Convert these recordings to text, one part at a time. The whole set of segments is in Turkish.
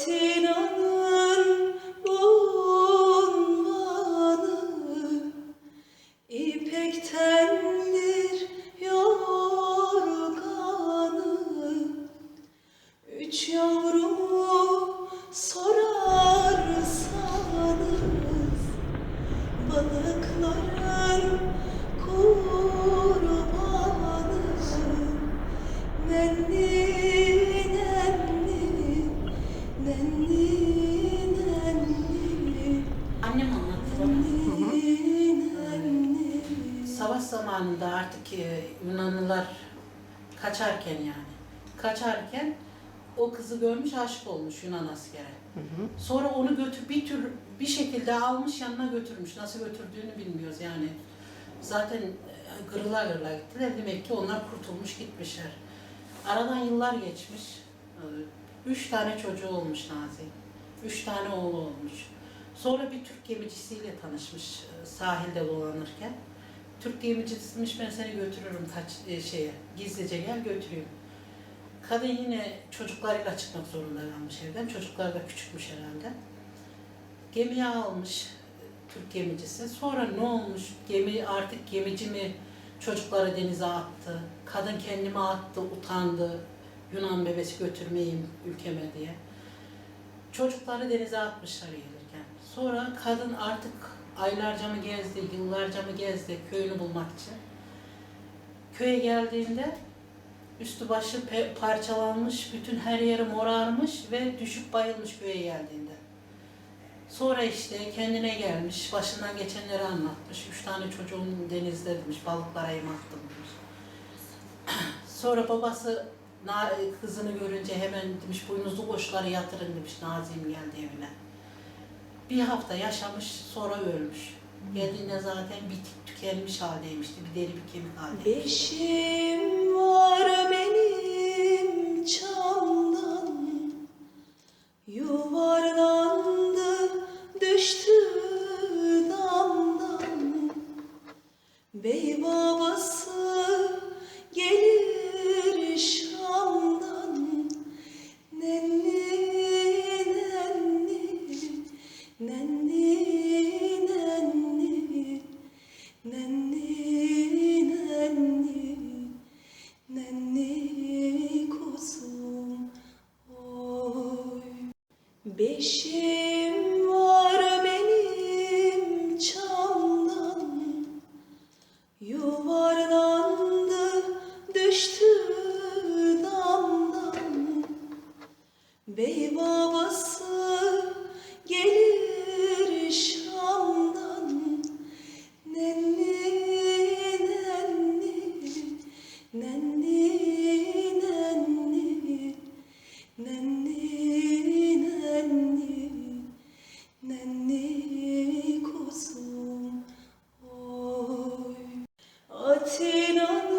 지나가 kaçarken yani. Kaçarken o kızı görmüş aşık olmuş Yunan askere. Sonra onu götür bir tür bir şekilde almış yanına götürmüş. Nasıl götürdüğünü bilmiyoruz yani. Zaten e, gırıla gırıla gittiler. Demek ki onlar kurtulmuş gitmişler. Aradan yıllar geçmiş. E, Üç tane çocuğu olmuş Nazi. Üç tane oğlu olmuş. Sonra bir Türk gemicisiyle tanışmış e, sahilde dolanırken. Türk gemicisiymiş ben seni götürürüm kaç e, şeye gizlice gel götüreyim. Kadın yine çocuklarıyla çıkmak zorunda kalmış evden. Çocuklar da küçükmüş herhalde. Gemiye almış Türk gemicisi. Sonra ne olmuş? Gemi artık gemici mi çocukları denize attı? Kadın kendime attı, utandı. Yunan bebesi götürmeyeyim ülkeme diye. Çocukları denize atmışlar gelirken. Sonra kadın artık aylarca mı gezdi, yıllarca mı gezdi köyünü bulmak için. Köye geldiğinde üstü başı parçalanmış, bütün her yeri morarmış ve düşüp bayılmış köye geldiğinde. Sonra işte kendine gelmiş, başından geçenleri anlatmış. Üç tane çocuğum denizde demiş, balıklara yem demiş. Sonra babası kızını görünce hemen demiş boynuzlu koşuları yatırın demiş Nazim geldi evine. Bir hafta yaşamış sonra ölmüş. Geldiğinde zaten bitik tükenmiş haldeymişti. Bir deri bir kemik haldeymişti. Beşim var düştü damdan babası gelir Şam'dan Nenni nenni Nenni nenni. Nenni nenni Nenni kuzum. Oy. Atina'nın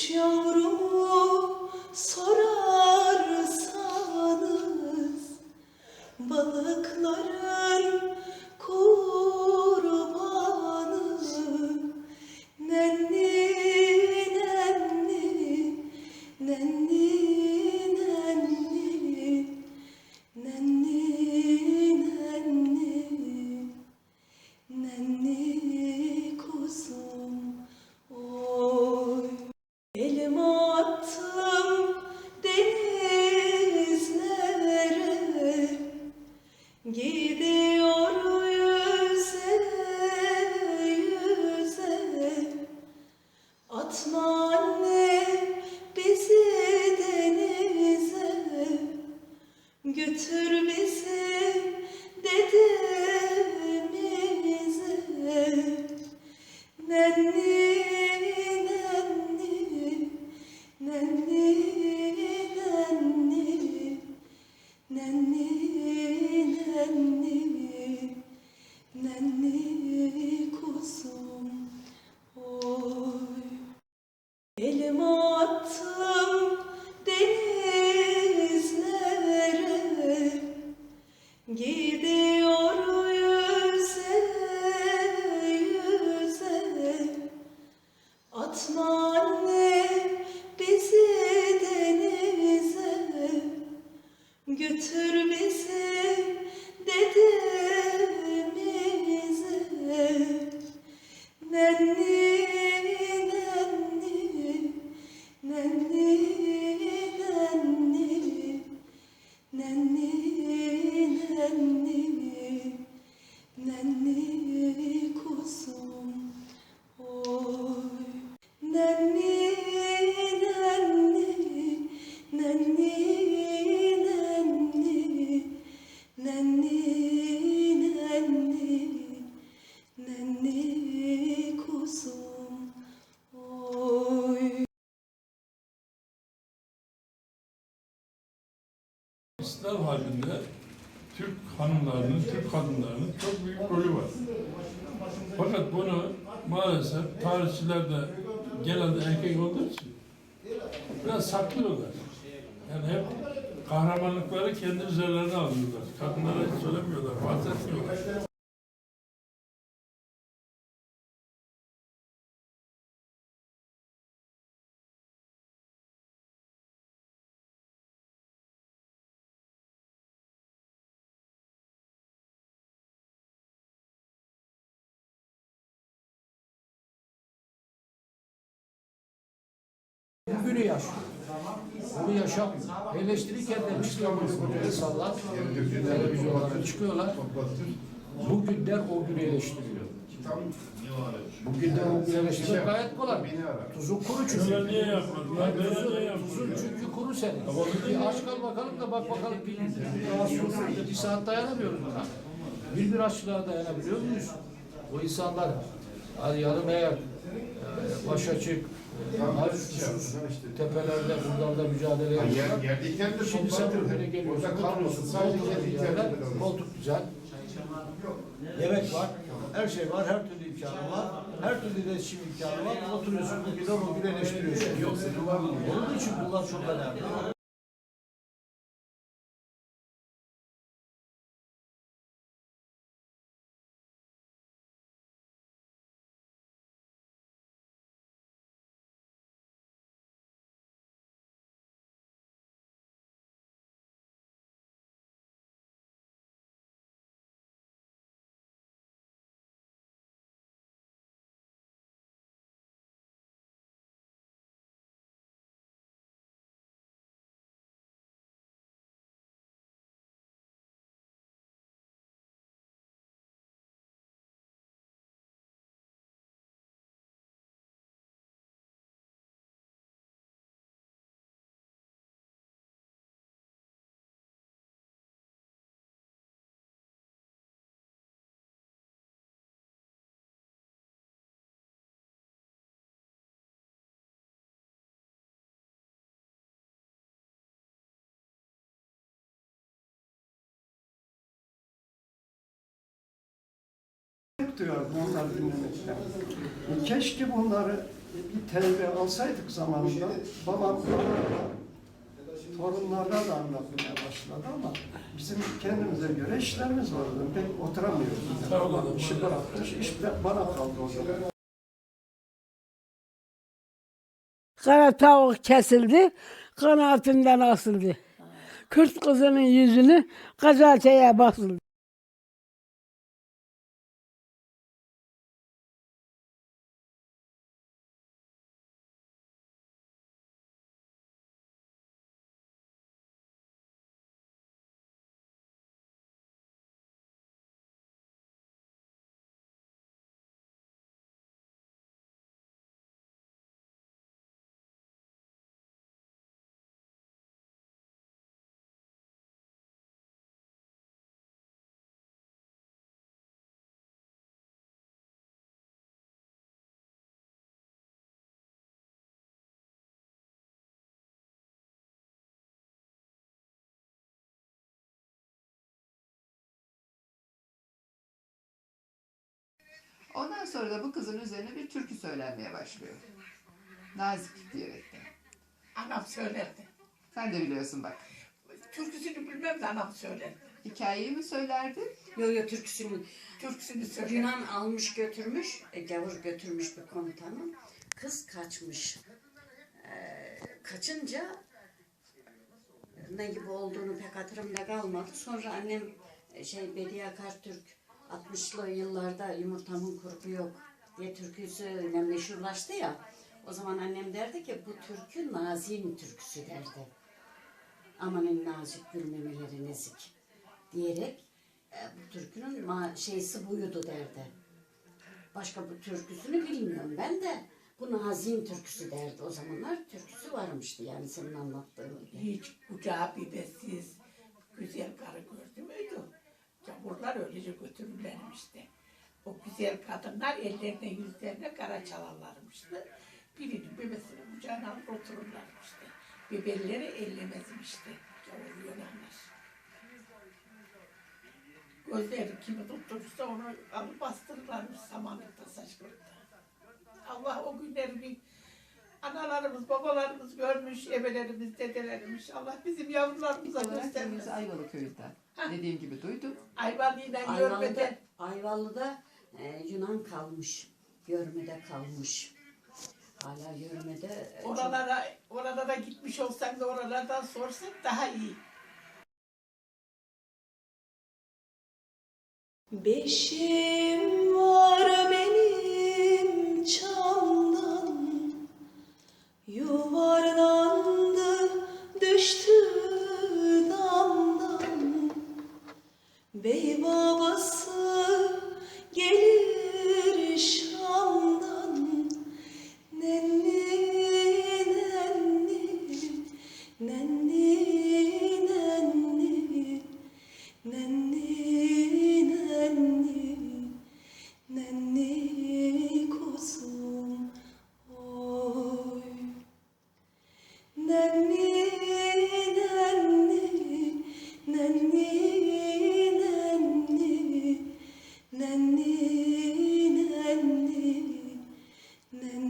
Üç yavrumu sorarsanız Balıkların Fakat bunu maalesef tarihçiler de genelde erkek olduğu için biraz saklıyorlar. Yani hep kahramanlıkları kendi üzerlerine alıyorlar. Kadınlara söylemiyorlar, bahsetmiyorlar. Bugünü yaşıyor. Bunu yaşamıyor. Eleştirirken de çıkıyor böyle insanlar, televizyonlara çıkıyorlar. Bugünler o günü eleştiriyor. Bugünler o günü eleştirmek gayet kolay. Tuzun kuru çünkü. Bunlar niye yapmadılar? Bunlar niye Tuzun, çünkü kuru senin. Bir aç kal bakalım da bak bakalım bir, bir saat dayanamıyoruz buna. Bir bir açlığa dayanabiliyor muyuz? O insanlar hadi yarım eğer e, baş açık, aç susuz, tepelerde buralarda mücadele Yer, yapıyorlar. yerdeyken de Şimdi sen toplanır. böyle geliyorsun, Orada kalmasın. oturuyorsun, Sadece koltuk kendi yerler, ihtiyacını alır. koltuk güzel. Yemek var, her şey var, her türlü imkanı var, her türlü iletişim imkanı var. Oturuyorsun, bugün o gün eleştiriyorsun. Yok, Onun için bunlar çok önemli. Duyardım onları dinlemekten. Keşke bunları bir tevbe alsaydık zamanında. Babam torunlarına da anlatmaya başladı ama bizim kendimize göre işlerimiz vardı. Pek oturamıyoruz. Babam işi bıraktı, iş bana kaldı o zaman. Kara tavuk kesildi, kanatından asıldı. Kürt kızının yüzünü gazeteye basıldı. Ondan sonra da bu kızın üzerine bir türkü söylenmeye başlıyor. Nazik diyerekten. Anam söylerdi. Sen de biliyorsun bak. Türküsünü bilmem de anam söylerdi. Hikayeyi mi söylerdi? Yo yo türküsünü Türküsünü söylerdi. Yunan almış götürmüş, e, gavur götürmüş bir komutanın. Kız kaçmış. Ee, kaçınca ne gibi olduğunu pek hatırımda kalmadı. Sonra annem e, şey Bediye Akartürk 60'lı yıllarda yumurtamın kurbu yok diye türküsüyle meşhurlaştı ya. O zaman annem derdi ki bu türkü Nazim türküsü derdi. Amanın nazik gülmemeleri nezik diyerek e, bu türkünün ma- şeysi buydu derdi. Başka bu türküsünü bilmiyorum ben de. Bu Nazim türküsü derdi. O zamanlar türküsü varmıştı yani senin anlattığın gibi. Hiç kucağı bibesiz güzel karı gördü müydü? Vurdular öylece götürürlermişti. O güzel kadınlar ellerine yüzlerine kara çalarlarmıştı. Birinin bebesini kucağına alıp otururlarmıştı. Bebelleri ellemezmişti. Gavur Yunanlar. Gözleri kimi tutturursa onu alıp bastırırlarmış samanlıkta, saçkılıkta. Allah o günleri bir analarımız, babalarımız görmüş, ebelerimiz, dedelerimiz. Allah bizim yavrularımıza göstermiş. Ayvalık köyünden. Dediğim gibi duydum. Ayvalı'dan Ayvalı'da. Ayvalı'da e, Yunan kalmış. Görmede kalmış. Hala görmede. e, çok- Oralara, orada da gitmiş olsak da oralardan sorsak daha iyi. Beşim var. Bey baba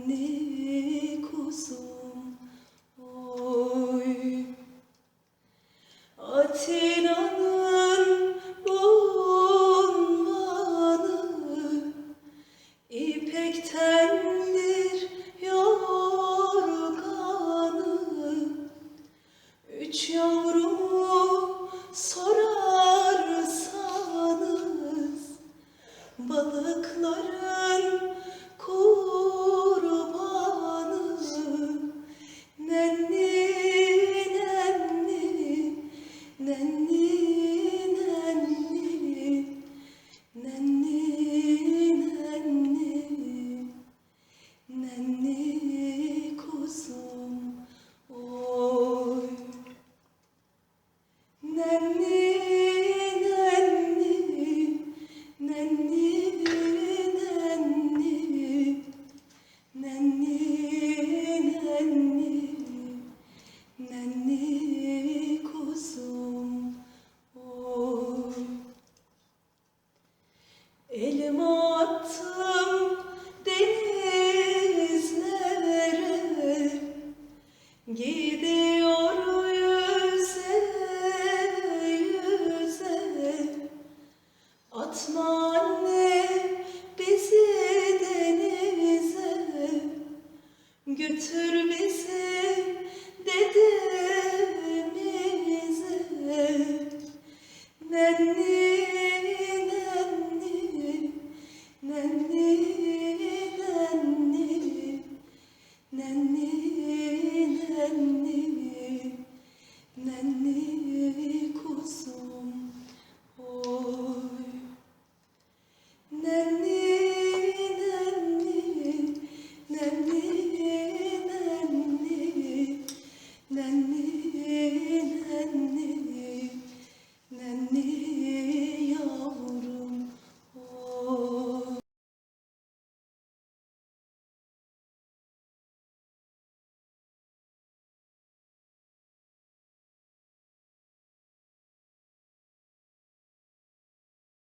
anne kuzu